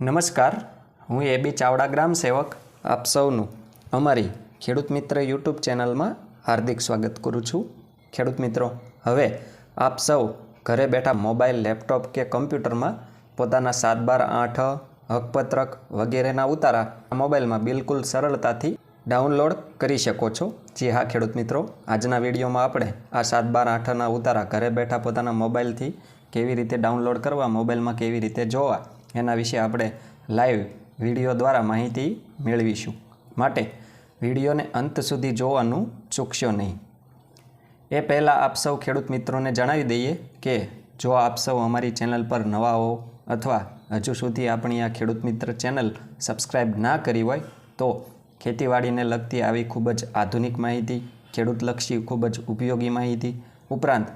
નમસ્કાર, હું એ બી ચાવડા ગ્રામ સેવક આપ સૌનું અમારી ખેડૂત મિત્ર યુટ્યુબ ચેનલમાં હાર્દિક સ્વાગત કરું છું. ખેડૂત મિત્રો, હવે આપ સૌ ઘરે બેઠા મોબાઈલ, લેપટોપ કે કમ્પ્યુટરમાં પોતાના સાત બાર આઠ, હકપત્રક વગેરેના ઉતારા મોબાઈલમાં બિલકુલ સરળતાથી ડાઉનલોડ કરી શકો છો. જી હા, ખેડૂત મિત્રો, આજના વિડીયોમાં આપણે આ સાત બાર આઠના ઉતારા ઘરે બેઠા પોતાના મોબાઈલથી કેવી રીતે ડાઉનલોડ કરવા, મોબાઈલમાં કેવી રીતે જોવા એના વિશે આપણે લાઈવ વીડિયો દ્વારા માહિતી મેળવીશું. માટે વિડીયોને અંત સુધી જોવાનું ચૂકશો નહીં. એ પહેલાં આપ સૌ ખેડૂત મિત્રોને જણાવી દઈએ કે જો આપ સૌ અમારી ચેનલ પર નવા હો અથવા હજુ સુધી આપણી આ ખેડૂત મિત્ર ચેનલ સબસ્ક્રાઈબ ના કરી હોય, તો ખેતીવાડીને લગતી આવી ખૂબ જ આધુનિક માહિતી, ખેડૂતલક્ષી ખૂબ જ ઉપયોગી માહિતી ઉપરાંત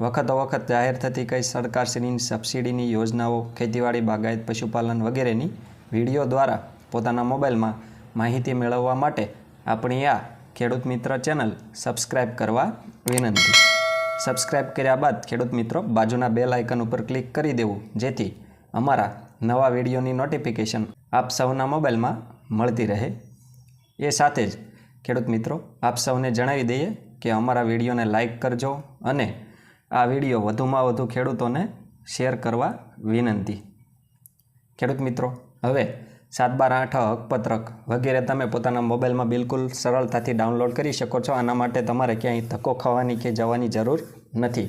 વખતો વખત જાહેર થતી કઈ સરકારશ્રીની સબસિડીની યોજનાઓ, ખેતીવાડી બાગાયત, પશુપાલન વગેરેની વીડિયો દ્વારા પોતાના મોબાઈલમાં માહિતી મેળવવા માટે આપણી આ ખેડૂત મિત્ર ચેનલ સબસ્ક્રાઈબ કરવા વિનંતી. સબસ્ક્રાઈબ કર્યા બાદ ખેડૂત મિત્રો બાજુના બેલ આઇકન ઉપર ક્લિક કરી દેવું, જેથી અમારા નવા વિડીયોની નોટિફિકેશન આપ સૌના મોબાઈલમાં મળતી રહે. એ સાથે જ ખેડૂત મિત્રો, આપ સૌને જણાવી દઈએ કે અમારા વિડીયોને લાઇક કરજો અને આ વીડિયો વધુમાં વધુ ખેડૂતોને શેર કરવા વિનંતી. ખેડૂત મિત્રો, હવે સાત બાર આઠ હકપત્રક વગેરે તમે પોતાના મોબાઈલમાં બિલકુલ સરળતાથી ડાઉનલોડ કરી શકો છો. આના માટે તમારે ક્યાંય ધક્કો ખાવાની કે જવાની જરૂર નથી.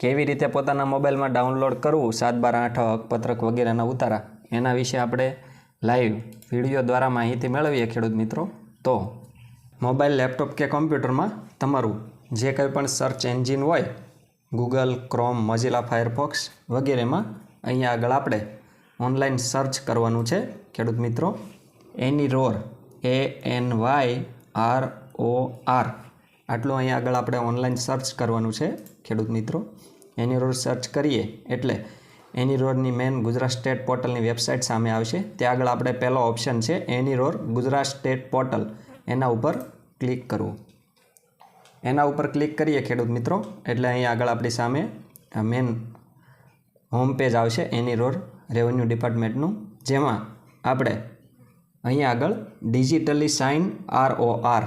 કેવી રીતે પોતાના મોબાઈલમાં ડાઉનલોડ કરવું? સાત બાર આઠ હકપત્રક વગેરેના ઉતારા. એના વિશે આપણે લાઈવ વીડિયો દ્વારા માહિતી મેળવીએ ખેડૂત મિત્રો. તો મોબાઈલ, લેપટોપ કે કોમ્પ્યુટરમાં તમારું જે કંઈ પણ સર્ચ એન્જિન હોય ગૂગલ ક્રોમ, મોઝિલા ફાયરફોક્સ વગેરેમાં અહીંયા આગળ આપણે ઓનલાઈન સર્ચ કરવાનું છે. ખેડૂત મિત્રો, AnyROR A N Y R O R આટલું અહીંયા આગળ આપણે ઓનલાઈન સર્ચ કરવાનું છે, ખેડૂત મિત્રો. એની રોર સર્ચ કરીએ એટલે એની રોરની મેન ગુજરાત સ્ટેટ પોર્ટલની વેબસાઇટ સામે આવશે. ત્યાં આગળ આપણે પહેલો ઓપ્શન છે, એની રોર ગુજરાત સ્ટેટ પોર્ટલ. એના ઉપર ક્લિક કરવું. એના ઉપર ક્લિક કરીએ ખેડૂત મિત્રો. એટલે અહીં આગળ આપણી સામે મેન હોમ પેજ આવશે એની રોડ રેવન્યુ ડિપાર્ટમેન્ટનું જેમાં આપણે અહીં આગળ digitally sign R O R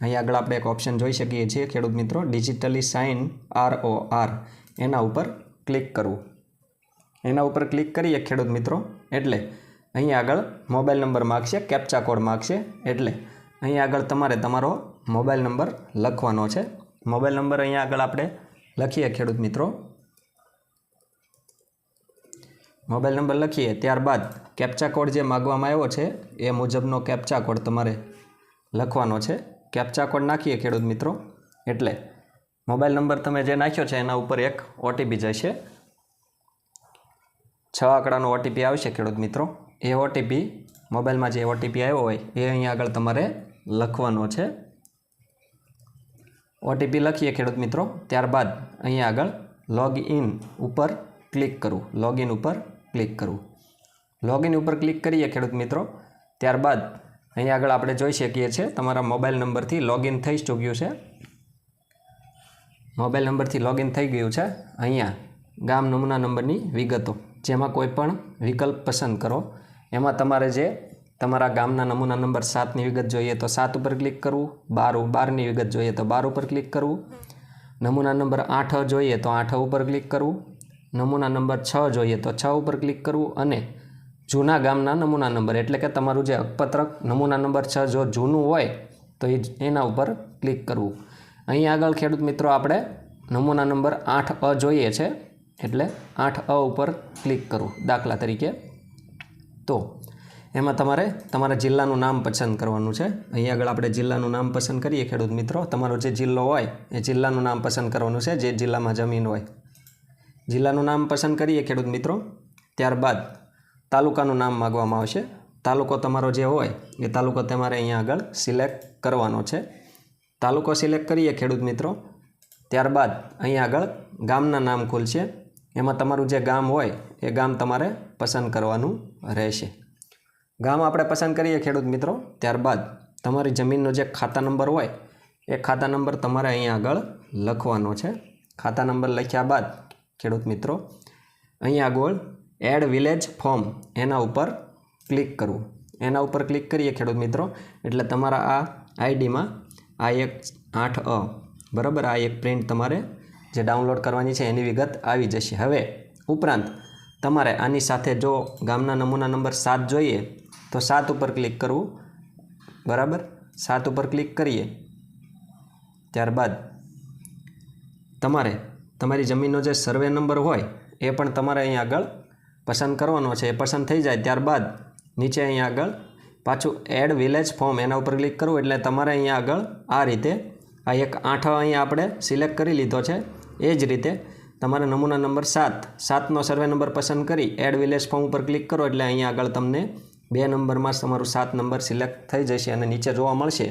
અહીં આગળ આપણે એક ઓપ્શન જોઈ શકીએ છીએ ખેડૂત મિત્રો digitally sign R O R એના ઉપર ક્લિક કરવું. એના ઉપર ક્લિક કરીએ ખેડૂત મિત્રો, એટલે અહીં આગળ મોબાઈલ નંબર માગશે કેપ્ચા કોડ માગશે, એટલે અહીં આગળ તમારે તમારો મોબાઈલ નંબર લખવાનો છે. મોબાઈલ નંબર અહીંયા આગળ આપણે લખીએ ખેડૂત મિત્રો. મોબાઈલ નંબર લખીએ ત્યારબાદ કેપ્ચા કોડ જે માગવામાં આવ્યો છે, એ મુજબનો કેપ્ચા કોડ તમારે લખવાનો છે. કેપ્ચા કોડ નાખીએ ખેડૂત મિત્રો. એટલે મોબાઈલ નંબર તમે જે નાખ્યો છે, એના ઉપર એક ઓટીપી જશે. છ આંકડાનો ઓટીપી આવશે ખેડૂત મિત્રો. એ ઓટીપી મોબાઈલમાં જે ઓટીપી આવ્યો હોય, એ અહીં આગળ તમારે લખવાનો છે. ઓટીપી લખીએ ખેડૂત મિત્રો. ત્યારબાદ અહીંયા આગળ લોગ ઇન ઉપર ક્લિક કરવું લોગિન ઉપર ક્લિક કરવું લોગિન ઉપર ક્લિક કરીએ ખેડૂત મિત્રો. ત્યારબાદ અહીંયા આગળ આપણે જોઈ શકીએ છીએ તમારા મોબાઈલ નંબરથી લોગિન થઈ ચૂક્યું છે. મોબાઈલ નંબરથી લોગિન થઈ ગયું છે. અહીંયા ગામ નમૂના નંબરની વિગતો. જેમાં કોઈ પણ વિકલ્પ પસંદ કરો. એમાં તમારે જે તમારા ગામના નમૂના નંબર સાતની વિગત જોઈએ તો સાત ઉપર ક્લિક કરવું, બાર બારની વિગત જોઈએ તો બાર ઉપર ક્લિક કરવું. નમૂના નંબર આઠ જોઈએ તો આઠ ઉપર ક્લિક કરવું. નમૂના નંબર છ જોઈએ તો છ ઉપર ક્લિક કરવું અને જૂના ગામના નમૂના નંબર એટલે કે તમારું જે અકપત્રક નમૂના નંબર છ જો જૂનું હોય તો એ એના ઉપર ક્લિક કરવું. અહીં આગળ ખેડૂત મિત્રો આપણે નમૂના નંબર આઠ અ જોઈએ છે એટલે આઠ અ ઉપર ક્લિક કરવું દાખલા તરીકે. તો એમાં તમારે તમારા જિલ્લાનું નામ પસંદ કરવાનું છે. અહીં આગળ આપણે જિલ્લાનું નામ પસંદ કરીએ, ખેડૂત મિત્રો. તમારો જે જિલ્લો હોય, એ જિલ્લાનું નામ પસંદ કરવાનું છે, જે જિલ્લામાં જમીન હોય. જિલ્લાનું નામ પસંદ કરીએ, ખેડૂત મિત્રો. ત્યારબાદ તાલુકાનું નામ માગવામાં આવશે. તાલુકો તમારો જે હોય, એ તાલુકો તમારે અહીંયા આગળ સિલેક્ટ કરવાનો છે. તાલુકો સિલેક્ટ કરીએ, ખેડૂત મિત્રો. ત્યારબાદ અહીં આગળ ગામના નામ ખુલશે. એમાં તમારું જે ગામ હોય, એ ગામ તમારે પસંદ કરવાનું રહેશે. ગામ આપણે પસંદ કરીએ ખેડૂત મિત્રો, ત્યારબાદ તમારી જમીનનો જે ખાતા નંબર હોય, એ ખાતા નંબર તમારે અહીંયા આગળ લખવાનો છે. ખાતા નંબર લખ્યા બાદ ખેડૂત મિત્રો, અહીંયા આગળ એડ વિલેજ ફોર્મ એના ઉપર ક્લિક કરવું. એના ઉપર ક્લિક કરીએ ખેડૂત મિત્રો, એટલે તમારા આ આઈડીમાં આ એક આઠ અ, બરાબર? આ એક પ્રિન્ટ તમારે જે ડાઉનલોડ કરવાની છે એની વિગત આવી જશે. હવે ઉપરાંત તમારે આની સાથે જો ગામના નમૂના નંબર સાત જોઈએ તો સાત ઉપર ક્લિક કરવું. બરાબર? સાત ઉપર ક્લિક કરીએ. ત્યારબાદ તમારે તમારી જમીનનો જે સર્વે નંબર હોય, એ પણ તમારે અહીં આગળ પસંદ કરવાનો છે. એ પસંદ થઈ જાય. ત્યારબાદ નીચે અહીં આગળ પાછું એડ વિલેજ ફોર્મ એના ઉપર ક્લિક કરવું એટલે તમારે અહીંયા આગળ આ રીતે આ એક આઠ અહીંયા આપણે સિલેક્ટ કરી લીધો છે. એ જ રીતે તમારે નમૂના નંબર સાત, સાતનો સર્વે નંબર પસંદ કરી એડ વિલેજ ફોર્મ ઉપર ક્લિક કરો એટલે અહીંયા આગળ તમને બે નંબરમાં તમારું સાત નંબર સિલેક્ટ થઈ જશે અને નીચે જોવા મળશે.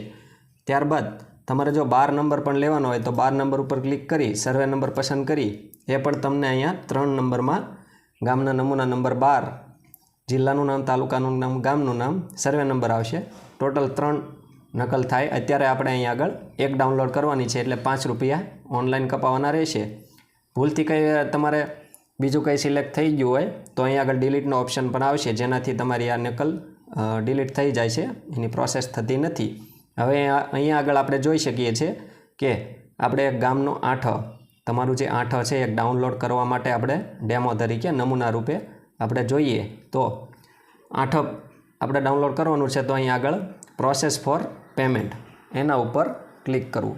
ત્યારબાદ તમારે જો બાર નંબર પણ લેવાનો હોય તો બાર નંબર ઉપર ક્લિક કરી, સર્વે નંબર પસંદ કરી. એ પણ તમને અહીંયા ત્રણ નંબરમાં ગામના નમૂના નંબર બાર, જિલ્લાનું નામ, તાલુકાનું નામ, ગામનું નામ, સર્વે નંબર આવશે. ટોટલ ત્રણ નકલ થાય. અત્યારે આપણે અહીં આગળ એક ડાઉનલોડ કરવાની છે એટલે પાંચ રૂપિયા ઓનલાઈન કપાવવાના રહેશે. ભૂલથી કંઈ તમારે બીજું કંઈ સિલેક્ટ થઈ ગયું હોય, તો અહીં આગળ ડિલીટનો ઓપ્શન પણ આવશે, જેનાથી તમારી આ નકલ ડિલીટ થઈ જાય છે, એની પ્રોસેસ થતી નથી. હવે અહીંયા આગળ આપણે જોઈ શકીએ છીએ કે આપણે એક ગામનો આઠ, તમારું જે આઠ છે એક ડાઉનલોડ કરવા માટે આપણે ડેમો તરીકે નમૂના રૂપે આપણે જોઈએ. તો આઠ આપણે ડાઉનલોડ કરવાનું છે, તો અહીં આગળ પ્રોસેસ ફોર પેમેન્ટ એના ઉપર ક્લિક કરવું.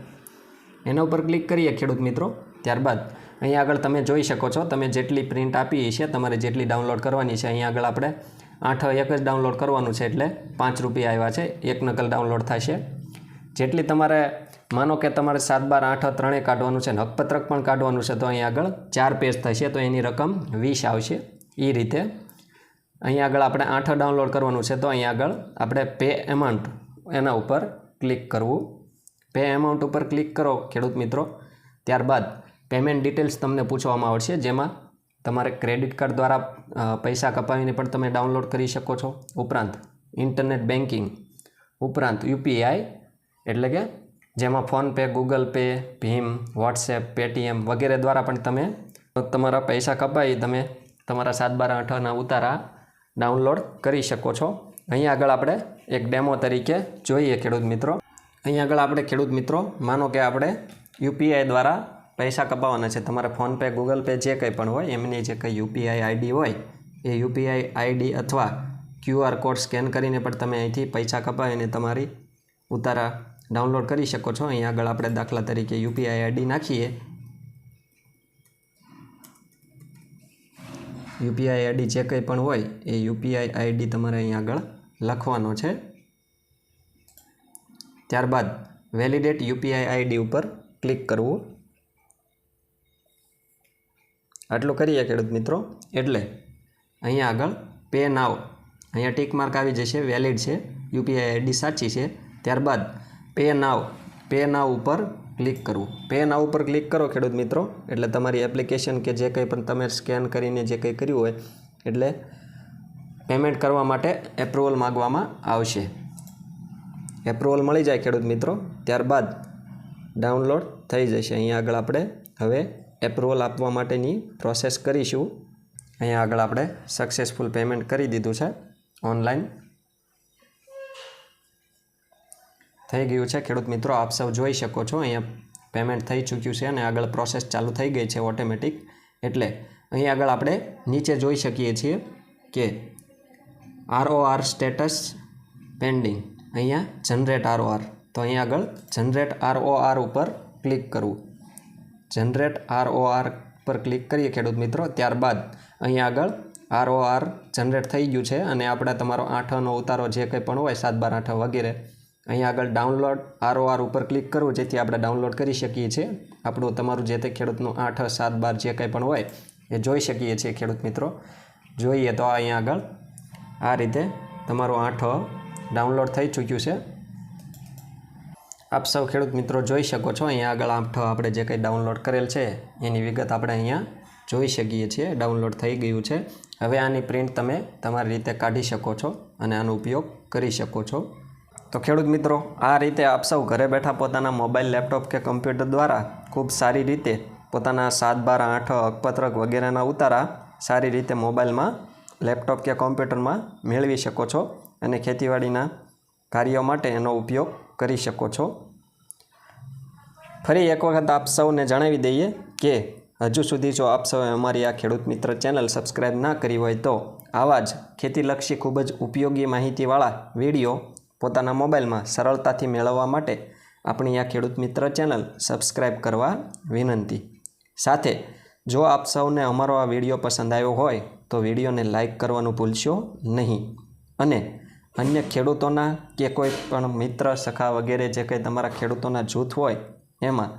એના ઉપર ક્લિક કરીએ ખેડૂત મિત્રો, ત્યારબાદ અહીં આગળ તમે જોઈ શકો છો, તમે જેટલી પ્રિન્ટ આપી છે, તમારે જેટલી ડાઉનલોડ કરવાની છે, અહીંયા આગળ આપણે આઠ એક જ ડાઉનલોડ કરવાનું છે એટલે પાંચ રૂપિયા આવ્યા છે, એક નકલ ડાઉનલોડ થશે. જેટલી તમારે, માનો કે તમારે સાત બાર આઠ ત્રણેય કાઢવાનું છે હકપત્રક પણ કાઢવાનું છે, તો અહીં આગળ ચાર પેજ થશે, તો એની રકમ વીસ આવશે એ રીતે. અહીં આગળ આપણે આઠ ડાઉનલોડ કરવાનું છે, તો અહીં આગળ આપણે પે એમાઉન્ટ એના ઉપર ક્લિક કરવું. પે એમાઉન્ટ ઉપર ક્લિક કરો, ખેડૂત મિત્રો. ત્યારબાદ પેમેન્ટ ડિટેલ્સ તમને પૂછવામાં આવશે જેમાં તમારે ક્રેડિટ કાર્ડ દ્વારા પૈસા કપાવીને પણ તમે ડાઉનલોડ કરી શકો છો. ઉપરાંત ઇન્ટરનેટ બેન્કિંગ ઉપરાંત યુપીઆઈ એટલે કે જેમાં ફોનપે, ગૂગલ પે, ભીમ, વોટ્સએપ, પેટીએમ વગેરે દ્વારા પણ તમે તમારા પૈસા કપાવી તમે તમારા સાત બાર આઠના ઉતારા ડાઉનલોડ કરી શકો છો. અહીં આગળ આપણે એક ડેમો તરીકે જોઈએ ખેડૂત મિત્રો. અહીં આગળ આપણે ખેડૂત મિત્રો, માનો કે આપણે યુપીઆઈ દ્વારા પૈસા કપાવવાના છે. તમારે ફોનપે, ગૂગલ પે જે કંઈ પણ હોય, એમની જે કંઈ યુપીઆઈ આઈડી હોય, એ યુપીઆઈ આઈડી અથવા ક્યુઆર કોડ સ્કેન કરીને પણ તમે અહીંથી પૈસા કપાવીને તમારી ઉતારા ડાઉનલોડ કરી શકો છો. અહીં આગળ આપણે દાખલા તરીકે યુપીઆઈ આઈડી નાખીએ. યુપીઆઈ આઈડી જે કંઈ પણ હોય, એ યુપીઆઈ આઈડી તમારે અહીં આગળ લખવાનો છે. ત્યારબાદ વેલિડેટ યુપીઆઈ આઈડી ઉપર ક્લિક કરવું. આટલું કરીએ ખેડૂત મિત્રો. એટલે અહીંયા આગળ પે નાવ અહીંયા ટીક માર્ક આવી જશે વેલિડ છે. યુપીઆઈ આઈડી સાચી છે. ત્યારબાદ પે નાવ પે નાવ ઉપર ક્લિક કરવું. પે નાવ ઉપર ક્લિક કરો ખેડૂત મિત્રો. એટલે તમારી એપ્લિકેશન કે જે કંઈ પણ તમે સ્કેન કરીને જે કંઈ કર્યું હોય, એટલે પેમેન્ટ કરવા માટે એપ્રુવલ માગવામાં આવશે. એપ્રુવલ મળી જાય ખેડૂત મિત્રો. ત્યારબાદ ડાઉનલોડ થઈ જશે. અહીંયા આગળ આપણે હવે એપ્રુવલ આપવા માટેની પ્રોસેસ કરીશું. અહીંયા આગળ આપણે સક્સેસફુલ પેમેન્ટ કરી દીધું છે ઓનલાઈન થઈ ગયું છે. ખેડૂત મિત્રો, આપ સૌ જોઈ શકો છો, અહીંયા પેમેન્ટ થઈ ચૂક્યું છે અને આગળ પ્રોસેસ ચાલુ થઈ ગઈ છે ઓટોમેટિક એટલે અહીં આગળ આપણે નીચે જોઈ શકીએ છીએ કે આરઓઆર સ્ટેટસ પેન્ડિંગ અહીંયા જનરેટ આરઓઆર તો અહીં આગળ જનરેટ આરઓઆર ઉપર ક્લિક કરવું. જનરેટ આરઓઆર પર ક્લિક કરીએ ખેડૂત મિત્રો. ત્યારબાદ અહીં આગળ આરઓઆર જનરેટ થઈ ગયું છે અને આપણે તમારો આઠનો ઉતારો જે કંઈ પણ હોય સાત બાર આઠ વગેરે, અહીં આગળ ડાઉનલોડ આરઓઆર ઉપર ક્લિક કરવું, જેથી આપણે ડાઉનલોડ કરી શકીએ છીએ. આપણું તમારું જે તે ખેડૂતનું આઠ, સાત, બાર જે કંઈ પણ હોય એ જોઈ શકીએ છીએ ખેડૂત મિત્રો. જોઈએ તો અહીંયા આગળ આ રીતે તમારું આઠ ડાઉનલોડ થઈ ચૂક્યું છે. આપ સૌ ખેડૂત મિત્રો જોઈ શકો છો, અહીંયા આગળ આઠ આપણે જે કંઈ ડાઉનલોડ કરેલ છે, એની વિગત આપણે અહીંયા જોઈ શકીએ છીએ ડાઉનલોડ થઈ ગયું છે. હવે આની પ્રિન્ટ તમે તમારી રીતે કાઢી શકો છો અને આનો ઉપયોગ કરી શકો છો. તો ખેડૂત મિત્રો, આ રીતે આપ સૌ ઘરે બેઠા પોતાના મોબાઈલ, લેપટોપ કે કમ્પ્યુટર દ્વારા ખૂબ સારી રીતે પોતાના સાત બાર આઠ અકપત્રક વગેરેના ઉતારા સારી રીતે મોબાઈલમાં, લેપટોપ કે કોમ્પ્યુટરમાં મેળવી શકો છો અને ખેતીવાડીના કાર્યો માટે એનો ઉપયોગ કરી શકો છો. ફરી એક વખત આપ સૌને જણાવી દઈએ કે હજુ સુધી જો આપ સૌએ અમારી આ ખેડૂત મિત્ર ચેનલ સબસ્ક્રાઈબ ના કરી હોય તો આવા જ ખેતીલક્ષી ખૂબ જ ઉપયોગી માહિતીવાળા વીડિયો પોતાના મોબાઈલમાં સરળતાથી મેળવવા માટે આપણી આ ખેડૂત મિત્ર ચેનલ સબસ્ક્રાઈબ કરવા વિનંતી. સાથે જો આપ સૌને અમારો આ વીડિયો પસંદ આવ્યો હોય તો વિડીયોને લાઇક કરવાનું ભૂલશો નહીં. અને અન્ય ખેડૂતોના કે કોઈ પણ મિત્ર, સખા વગેરે જે કંઈ તમારા ખેડૂતોના જૂથ હોય, એમાં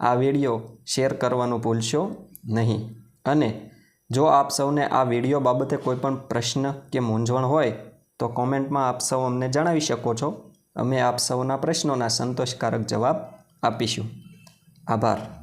આ વીડિયો શેર કરવાનું ભૂલશો નહીં. અને જો આપ સૌને આ વીડિયો બાબતે કોઈ પણ પ્રશ્ન કે મૂંઝવણ હોય, તો કોમેન્ટમાં આપ સૌ અમને જણાવી શકો છો. અમે આપ સૌના પ્રશ્નોના સંતોષકારક જવાબ આપીશું. આભાર.